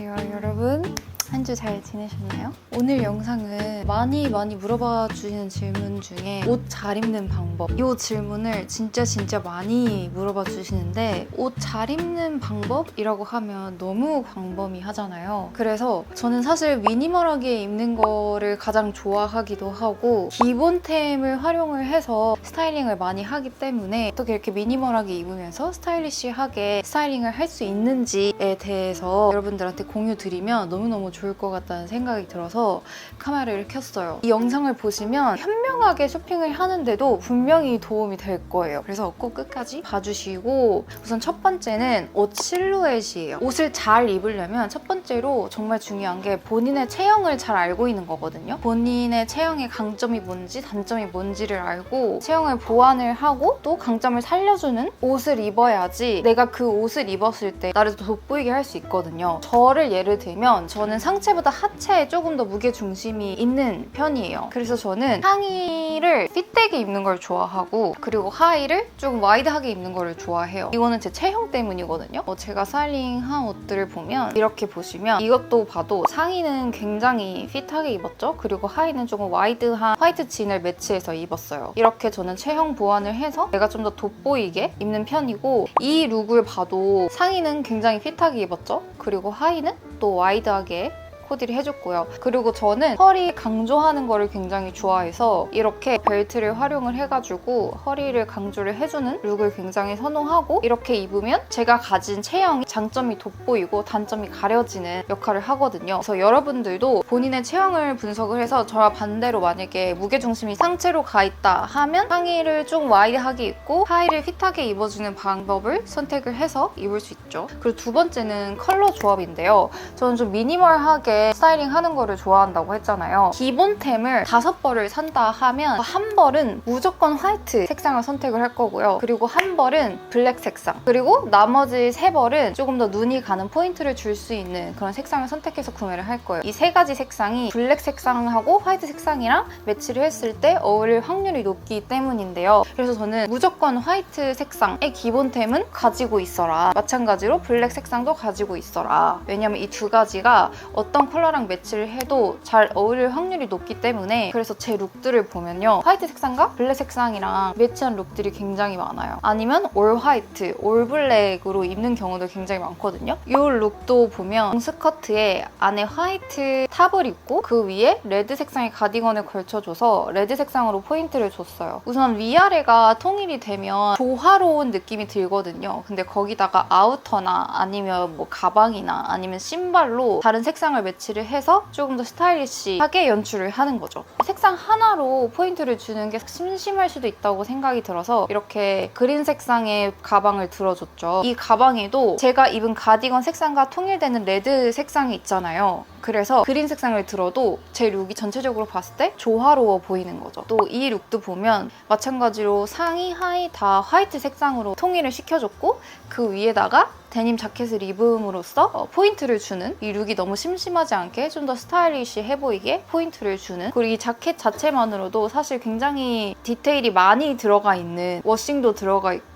안녕하세요 여러분 한 주 잘 지내셨나요? 오늘 영상은 많이 많이 물어봐 주시는 질문 중에 옷 잘 입는 방법 이 질문을 진짜 진짜 많이 물어봐 주시는데 옷 잘 입는 방법이라고 하면 너무 광범위하잖아요 그래서 저는 사실 미니멀하게 입는 거를 가장 좋아하기도 하고 기본템을 활용을 해서 스타일링을 많이 하기 때문에 어떻게 이렇게 미니멀하게 입으면서 스타일리시하게 스타일링을 할 수 있는지에 대해서 여러분들한테 공유 드리면 너무너무 좋을 것 같다는 생각이 들어서 카메라를 켰어요. 이 영상을 보시면 현명하게 쇼핑을 하는데도 분명히 도움이 될 거예요. 그래서 꼭 끝까지 봐주시고 우선 첫 번째는 옷 실루엣이에요. 옷을 잘 입으려면 첫 번째로 정말 중요한 게 본인의 체형을 잘 알고 있는 거거든요. 본인의 체형의 강점이 뭔지 단점이 뭔지를 알고 체형을 보완을 하고 또 강점을 살려주는 옷을 입어야지 내가 그 옷을 입었을 때 나를 돋보이게 할 수 있거든요. 저를 예를 들면 저는 상체보다 하체에 조금 더 무게 중심이 있는 편이에요. 그래서 저는 상의를 핏되게 입는 걸 좋아하고 그리고 하의를 조금 와이드하게 입는 걸 좋아해요. 이거는 제 체형 때문이거든요. 어, 제가 스타일링한 옷들을 보면 이렇게 보시면 이것도 봐도 상의는 굉장히 핏하게 입었죠. 그리고 하의는 조금 와이드한 화이트 진을 매치해서 입었어요. 이렇게 저는 체형 보완을 해서 내가 좀 더 돋보이게 입는 편이고 이 룩을 봐도 상의는 굉장히 핏하게 입었죠. 그리고 하의는 또 와이드하게 코디를 해줬고요. 그리고 저는 허리 강조하는 거를 굉장히 좋아해서 이렇게 벨트를 활용을 해가지고 허리를 강조를 해주는 룩을 굉장히 선호하고 이렇게 입으면 제가 가진 체형이 장점이 돋보이고 단점이 가려지는 역할을 하거든요. 그래서 여러분들도 본인의 체형을 분석을 해서 저와 반대로 만약에 무게중심이 상체로 가 있다 하면 상의를 좀 와이드하게 입고 하의를 핏하게 입어주는 방법을 선택을 해서 입을 수 있죠. 그리고 두 번째는 컬러 조합인데요. 저는 좀 미니멀하게 스타일링 하는 거를 좋아한다고 했잖아요. 기본템을 다섯 벌을 산다 하면 한 벌은 무조건 화이트 색상을 선택을 할 거고요. 그리고 한 벌은 블랙 색상. 그리고 나머지 세 벌은 조금 더 눈이 가는 포인트를 줄 수 있는 그런 색상을 선택해서 구매를 할 거예요. 이 세 가지 색상이 블랙 색상하고 화이트 색상이랑 매치를 했을 때 어울릴 확률이 높기 때문인데요. 그래서 저는 무조건 화이트 색상의 기본템은 가지고 있어라. 마찬가지로 블랙 색상도 가지고 있어라. 왜냐면 이 두 가지가 어떤 컬러랑 매치를 해도 잘 어울릴 확률이 높기 때문에 그래서 제 룩들을 보면요. 화이트 색상과 블랙 색상이랑 매치한 룩들이 굉장히 많아요. 아니면 올 화이트, 올 블랙으로 입는 경우도 굉장히 많거든요. 이 룩도 보면 스커트에 안에 화이트 탑을 입고 그 위에 레드 색상의 가디건을 걸쳐줘서 레드 색상으로 포인트를 줬어요. 우선 위아래가 통일이 되면 조화로운 느낌이 들거든요. 근데 거기다가 아우터나 아니면 뭐 가방이나 아니면 신발로 다른 색상을 매치를 해서 조금 더 스타일리시하게 연출을 하는 거죠. 색상 하나로 포인트를 주는 게 심심할 수도 있다고 생각이 들어서 이렇게 그린 색상의 가방을 들어줬죠. 이 가방에도 제가 입은 가디건 색상과 통일되는 레드 색상이 있잖아요. 그래서 그린 색상을 들어도 제 룩이 전체적으로 봤을 때 조화로워 보이는 거죠. 또 이 룩도 보면 마찬가지로 상의, 하의 다 화이트 색상으로 통일을 시켜줬고 그 위에다가 데님 자켓을 입음으로써 어, 포인트를 주는 이 룩이 너무 심심하지 않게 좀 더 스타일리시해 보이게 포인트를 주는 그리고 이 자켓 자체만으로도 사실 굉장히 디테일이 많이 들어가 있는 워싱도 들어가 있고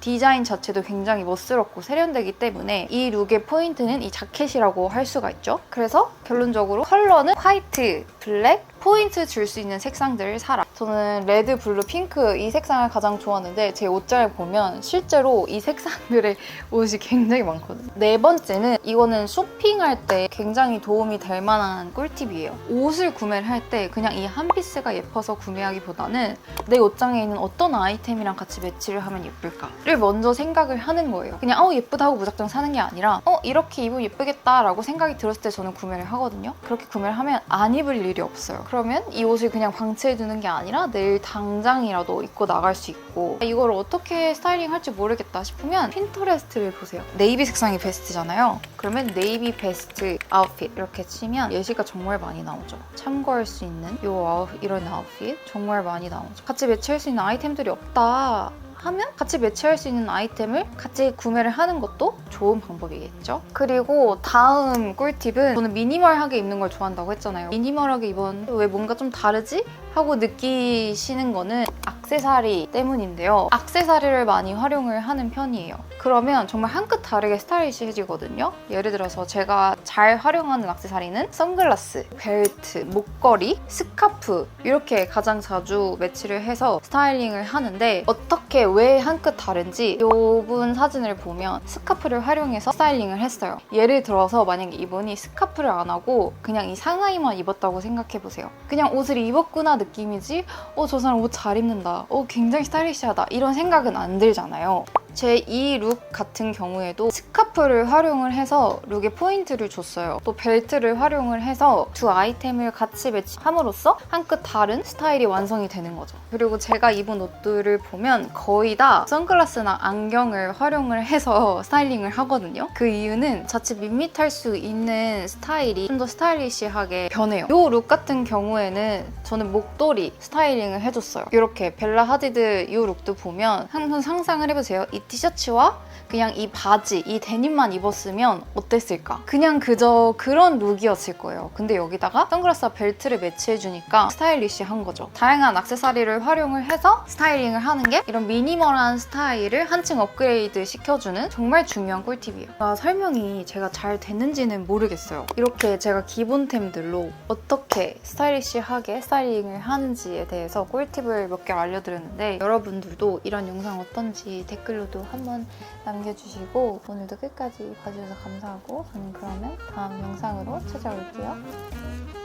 디자인 자체도 굉장히 멋스럽고 세련되기 때문에 이 룩의 포인트는 이 자켓이라고 할 수가 있죠. 그래서 결론적으로 컬러는 화이트, 블랙, 포인트 줄 수 있는 색상들을 사라. 저는 레드, 블루, 핑크 이 색상을 가장 좋아하는데 제 옷장을 보면 실제로 이 색상들의 옷이 굉장히 많거든요. 네 번째는 이거는 쇼핑할 때 굉장히 도움이 될 만한 꿀팁이에요. 옷을 구매를 할 때 그냥 이 한 피스가 예뻐서 구매하기보다는 내 옷장에 있는 어떤 아이템이랑 같이 매치를 하면 예쁠까 를 먼저 생각을 하는 거예요. 그냥 어 예쁘다 하고 무작정 사는 게 아니라 어 이렇게 입으면 예쁘겠다라고 생각이 들었을 때 저는 구매를 하거든요. 그렇게 구매를 하면 안 입을 일이 없어요. 그러면 이 옷을 그냥 방치해 두는 게 아니라 내일 당장이라도 입고 나갈 수 있고 이걸 어떻게 스타일링 할지 모르겠다 싶으면 핀터레스트를 보세요. 네이비 색상이 베스트잖아요. 그러면 네이비 베스트 아웃핏 이렇게 치면 예시가 정말 많이 나오죠. 참고할 수 있는 요 아웃, 이런 아웃핏 정말 많이 나오죠. 같이 매치할 수 있는 아이템들이 없다. 하면 같이 매치할 수 있는 아이템을 같이 구매를 하는 것도 좋은 방법이겠죠. 그리고 다음 꿀팁은 저는 미니멀하게 입는 걸 좋아한다고 했잖아요. 미니멀하게 입었는데 왜 뭔가 좀 다르지? 하고 느끼시는 거는 악세사리 때문인데요. 악세사리를 많이 활용을 하는 편이에요. 그러면 정말 한 끗 다르게 스타일리시해지거든요. 예를 들어서 제가 잘 활용하는 악세사리는 선글라스, 벨트, 목걸이, 스카프 이렇게 가장 자주 매치를 해서 스타일링을 하는데 어떻게 왜 한 끗 다른지 이분 사진을 보면 스카프를 활용해서 스타일링을 했어요. 예를 들어서 만약에 이분이 스카프를 안 하고 그냥 이 상하이만 입었다고 생각해 보세요. 그냥 옷을 입었구나 느낌이지 어 저 사람 옷 잘 입는다. 어 굉장히 스타일리시하다. 이런 생각은 안 들잖아요. 제이룩 같은 경우에도 스카프를 활용을 해서 룩에 포인트를 줬어요. 또 벨트를 활용을 해서 두 아이템을 같이 매치함으로써 한 끗 다른 스타일이 완성이 되는 거죠. 그리고 제가 입은 옷들을 보면 거의 다 선글라스나 안경을 활용을 해서 스타일링을 하거든요. 그 이유는 자칫 밋밋할 수 있는 스타일이 좀 더 스타일리시하게 변해요. 이 룩 같은 경우에는 저는 목도리 스타일링을 해줬어요. 이렇게 벨라 하디드 이 룩도 보면 한번 상상을 해보세요. 이 티셔츠와 그냥 이 바지, 이 데님만 입었으면 어땠을까? 그냥 그저 그런 룩이었을 거예요. 근데 여기다가 선글라스와 벨트를 매치해주니까 스타일리시한 거죠. 다양한 액세서리를 활용을 해서 스타일링을 하는 게 이런 미니멀한 스타일을 한층 업그레이드 시켜주는 정말 중요한 꿀팁이에요. 아, 설명이 제가 잘 됐는지는 모르겠어요. 이렇게 제가 기본템들로 어떻게 스타일리시하게 스타일링을 하는지에 대해서 꿀팁을 몇 개 알려드렸는데 여러분들도 이런 영상 어떤지 댓글로 도 한번 남겨주시고 오늘도 끝까지 봐주셔서 감사하고 저는 그러면 다음 영상으로 찾아올게요.